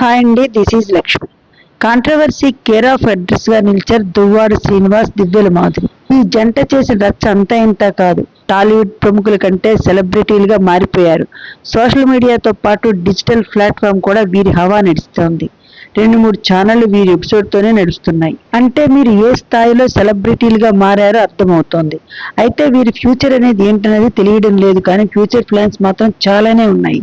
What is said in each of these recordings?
Hi అండి this is Lakshmi. Controversy care of అడ్రస్గా నిలిచారు దువ్వాడు శ్రీనివాస్ దివ్యల మాధురి. ఈ జంట చేసిన రచ్చ అంతా ఇంత కాదు. టాలీవుడ్ ప్రముఖుల కంటే సెలబ్రిటీలుగా మారిపోయారు. సోషల్ మీడియాతో పాటు డిజిటల్ ప్లాట్ఫామ్ కూడా వీరి హవా నడుస్తోంది. రెండు మూడు ఛానళ్ళు వీరి ఎపిసోడ్తోనే నడుస్తున్నాయి. అంటే మీరు ఏ స్థాయిలో సెలబ్రిటీలుగా మారారో అర్థమవుతోంది. అయితే వీరి ఫ్యూచర్ అనేది ఏంటనేది తెలియడం లేదు కానీ ఫ్యూచర్ ప్లాన్స్ మాత్రం చాలానే ఉన్నాయి.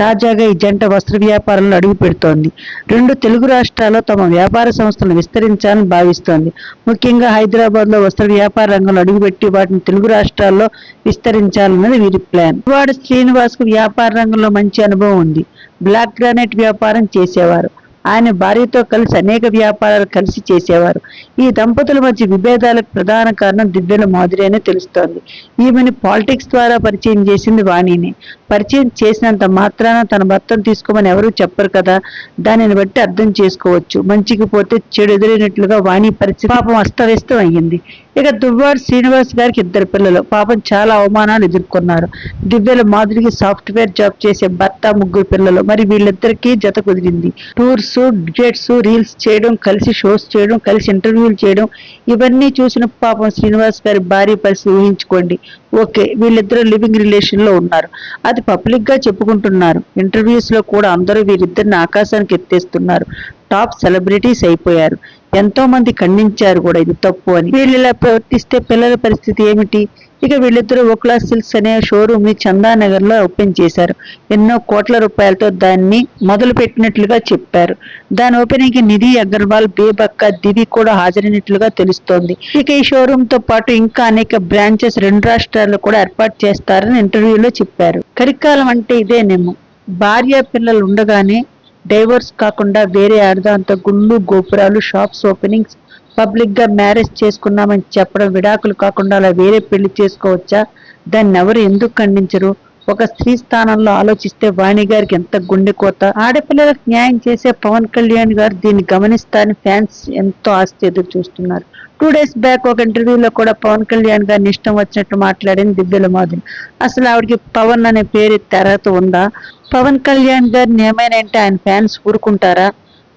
తాజాగా ఈ జంట వస్త్ర వ్యాపారంలో అడుగు పెడుతోంది. రెండు తెలుగు రాష్ట్రాల్లో తమ వ్యాపార సంస్థలను విస్తరించాలని భావిస్తోంది. ముఖ్యంగా హైదరాబాద్లో వస్త్ర వ్యాపార రంగంలో అడుగుపెట్టి వాటిని తెలుగు రాష్ట్రాల్లో విస్తరించాలన్నది వీరి ప్లాన్ వాడు శ్రీనివాస్కు వ్యాపార రంగంలో మంచి అనుభవం ఉంది. బ్లాక్ గ్రానైట్ వ్యాపారం చేసేవారు. ఆయన భార్యతో కలిసి అనేక వ్యాపారాలు కలిసి చేసేవారు. ఈ దంపతుల మధ్య విభేదాలకు ప్రధాన కారణం దివ్యల మాధురి అని తెలుస్తోంది. ఈమెను పాలిటిక్స్ ద్వారా పరిచయం చేసింది వాణిని. పరిచయం చేసినంత మాత్రాన తన భర్తను తీసుకోమని ఎవరూ చెప్పరు కదా? దానిని బట్టి అర్థం చేసుకోవచ్చు. మంచికి పోతే చెడు ఎదురైనట్లుగా వాణి పరిస్థితి పాపం అస్తవ్యస్తం అయ్యింది. ఇక దువ్వాడు శ్రీనివాస్ గారికి ఇద్దరు పిల్లలు. పాపం చాలా అవమానాలు ఎదుర్కొన్నారు. దివ్యల మాధురికి సాఫ్ట్వేర్ జాబ్ చేసే భర్త ముగ్గురు పిల్లలు. మరి వీళ్ళిద్దరికీ జత కుదిరింది. టూర్స్ డిజెట్స్ రీల్స్ చేయడం కలిసి షోస్ చేయడం కలిసి ఇంటర్వ్యూలు చేయడం ఇవన్నీ చూసిన పాపం శ్రీనివాస్ గారి భార్య పరిస్థితి ఊహించుకోండి. ఓకే వీళ్ళిద్దరూ లివింగ్ రిలేషన్లో ఉన్నారు. అది పబ్లిక్గా చెప్పుకుంటున్నారు. ఇంటర్వ్యూస్లో కూడా అందరూ వీరిద్దరిని ఆకాశానికి ఎత్తేస్తున్నారు. టాప్ సెలబ్రిటీస్ అయిపోయారు. ఎంతో మంది ఖండించారు కూడా ఇది తప్పు అని. వీళ్ళు ఇలా ప్రవర్తిస్తే పిల్లల పరిస్థితి ఏమిటి? ఇక వీళ్ళిద్దరూ ఓక్లా సిల్క్స్ అనే షోరూమ్ని చందానగర్లో ఓపెన్ చేశారు. ఎన్నో కోట్ల రూపాయలతో దాన్ని మొదలు పెట్టినట్లుగా చెప్పారు. దాని ఓపెనింగ్కి నిధి అగర్వాల్ బేబక్క దివి కూడా హాజరైనట్లుగా తెలుస్తోంది. ఇక ఈ షోరూమ్తో పాటు ఇంకా అనేక బ్రాంచెస్ రెండు రాష్ట్రాల్లో కూడా ఏర్పాటు చేస్తారని ఇంటర్వ్యూలో చెప్పారు. కరికాలం అంటే ఇదేనేమో భార్య పిల్లలు ఉండగానే డైవర్స్ కాకుండా వేరే ఆడదాంతో గుళ్ళు గోపురాలు షాప్స్ ఓపెనింగ్స్ పబ్లిక్గా మ్యారేజ్ చేసుకున్నామని చెప్పడం విడాకులు కాకుండా అలా వేరే పెళ్ళి చేసుకోవచ్చా? దాన్ని ఎవరు ఎందుకు ఖండించరు? ఒక స్త్రీ స్థానంలో ఆలోచిస్తే వాణి గారికి ఎంత గుండె కోత? ఆడపిల్లలకు న్యాయం చేసే పవన్ కళ్యాణ్ గారు దీన్ని గమనిస్తారని ఫ్యాన్స్ ఎంతో ఆస్తి ఎదురు చూస్తున్నారు. టూ డేస్ బ్యాక్ ఒక ఇంటర్వ్యూలో కూడా పవన్ కళ్యాణ్ గారిని ఇష్టం వచ్చినట్టు మాట్లాడింది దివ్యల మాధురి. అసలు ఆవిడకి పవన్ అనే పేరు తెరత ఉందా? పవన్ కళ్యాణ్ గారిని ఏమైనా అంటే ఆయన ఫ్యాన్స్ ఊరుకుంటారా?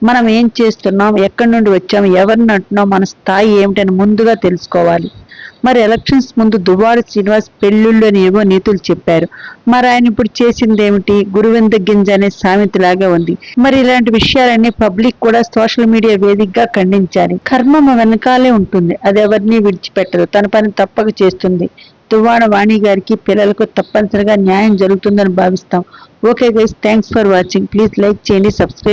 మనం ఏం చేస్తున్నాం? ఎక్కడి నుండి వచ్చాం? ఎవరిని అంటున్నాం? మన స్థాయి ఏమిటని ముందుగా తెలుసుకోవాలి. మరి ఎలక్షన్స్ ముందు దువ్వాడ శ్రీనివాస్ పెళ్ళిళ్ళని అని ఏవో నీతులు చెప్పారు. మరి ఆయన ఇప్పుడు చేసింది ఏమిటి గురువింద గింజ అనే సామెతలాగా ఉంది. మరి ఇలాంటి విషయాలన్నీ పబ్లిక్ కూడా సోషల్ మీడియా వేదికగా ఖండించాలి. కర్మ వెనకాలే ఉంటుంది. అది ఎవరిని విడిచిపెట్టదు. తన పని తప్పక చేస్తుంది. దువ్వాడ వాణి గారికి పిల్లలకు తప్పనిసరిగా న్యాయం జరుగుతుందని భావిస్తాం. Okay guys thanks for watching please like చేయండి సబ్స్క్రైబ్